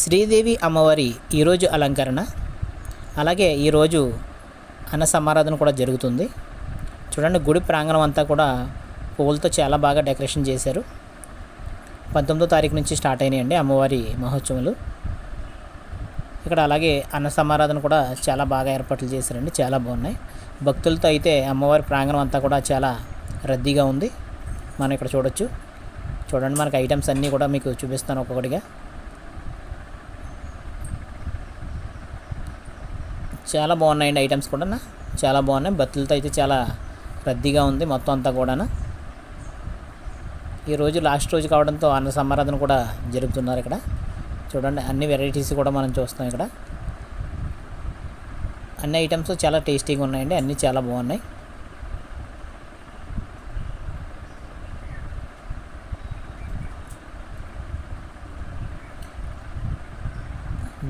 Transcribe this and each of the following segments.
శ్రీదేవి అమ్మవారి ఈరోజు అలంకరణ. అలాగే ఈరోజు అన్న సమారాధన కూడా జరుగుతుంది. చూడండి గుడి ప్రాంగణం అంతా కూడా పువ్వులతో చాలా బాగా డెకరేషన్ చేశారు. పంతొమ్మిదో తారీఖు నుంచి స్టార్ట్ అయినాయండి అమ్మవారి మహోత్సవాలు. ఇక్కడ అలాగే అన్న సమారాధన కూడా చాలా బాగా ఏర్పాట్లు చేశారండి చాలా బాగున్నాయి. భక్తులతో అయితే అమ్మవారి ప్రాంగణం అంతా కూడా చాలా రద్దీగా ఉంది. మనం ఇక్కడ చూడొచ్చు. చూడండి మనకి ఐటమ్స్ అన్నీ కూడా మీకు చూపిస్తాను ఒక్కొక్కటిగా. చాలా బాగున్నాయండి ఐటమ్స్ కూడా చాలా బాగున్నాయి. భక్తులతో అయితే చాలా రద్దీగా ఉంది మొత్తం అంతా కూడా ఈరోజు లాస్ట్ రోజు కావడంతో అన్న సమారాధన కూడా జరుపుతున్నారు ఇక్కడ. చూడండి అన్ని వెరైటీస్ కూడా మనం చూస్తాం ఇక్కడ. అన్ని ఐటమ్స్ చాలా టేస్టీగా ఉన్నాయండి. అన్నీ చాలా బాగున్నాయి.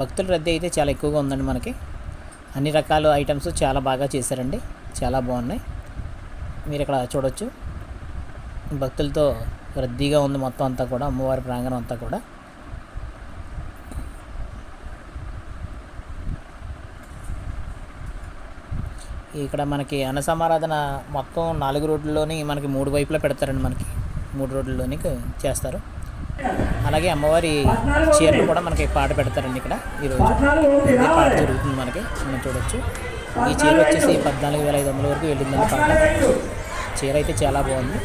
భక్తుల రద్దీ అయితే చాలా ఎక్కువగా ఉందండి మనకి. అన్ని రకాల ఐటమ్స్ చాలా బాగా చేశారండి. చాలా బాగున్నాయి. మీరు ఇక్కడ చూడొచ్చు. భక్తులతో రద్దీగా ఉంది మొత్తం అంతా కూడా అమ్మవారి ప్రాంగణం అంతా కూడా. ఇక్కడ మనకి అన్నసమారాధన మొత్తం నాలుగు రోడ్లలోని మనకి మూడు వైపులా పెడతారండి మనకి. మూడు రోడ్లలోని చేస్తారు. అలాగే అమ్మవారి చీరలు కూడా మనకి పాట పెడతారండి ఇక్కడ. ఈరోజు ఇదే పాట జరుగుతుంది మనకి. మనం చూడొచ్చు. ఈ చీర వచ్చేసి పద్నాలుగు వేల ఐదు వందల వరకు వెళ్ళిందండి పాట. చీర అయితే చాలా బాగుంది.